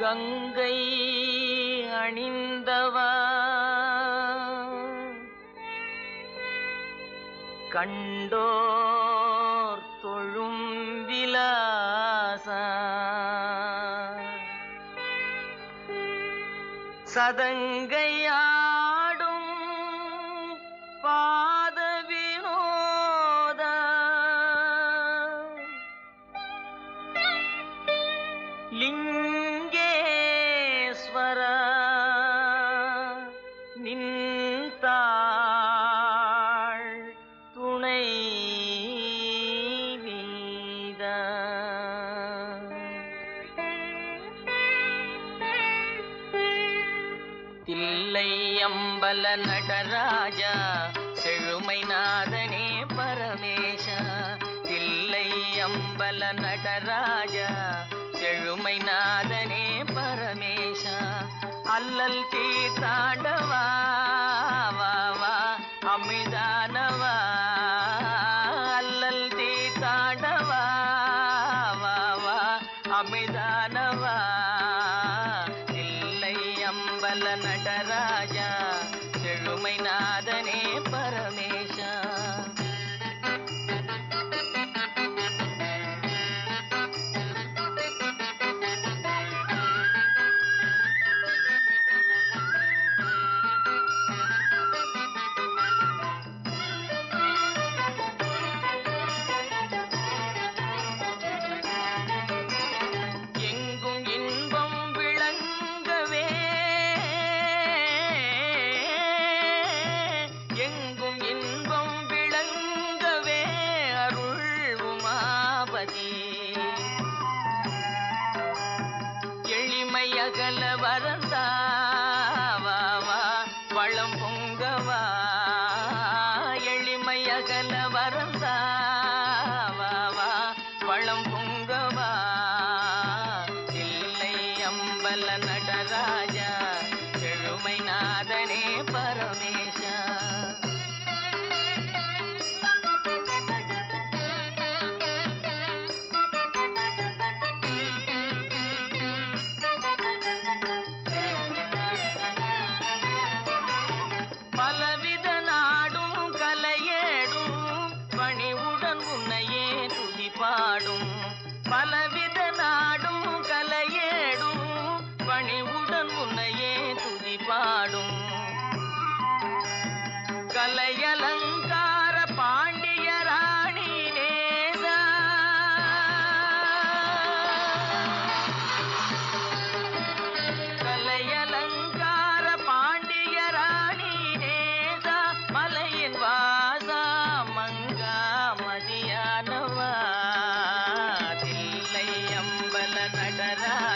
கங்கை அணிந்தவா? கண்டோர் தொழும் விலாசா. சதங்கையா நின்றாள் துணை வீத. தில்லை அம்பல நடராஜா செழுமை நாதனே பரமேஷா தில்லை அம்பல நடராஜா செழுமை நாத அம்பல நடராஜா எளிமை வரந்தாவா வளம் பொங்கவா. எளிமை அகல வரந்தாவா வளம் பொங்கவா. இல்லை அம்பல நடராஜா செழுமை நாதனே பரமேஷா அம்பல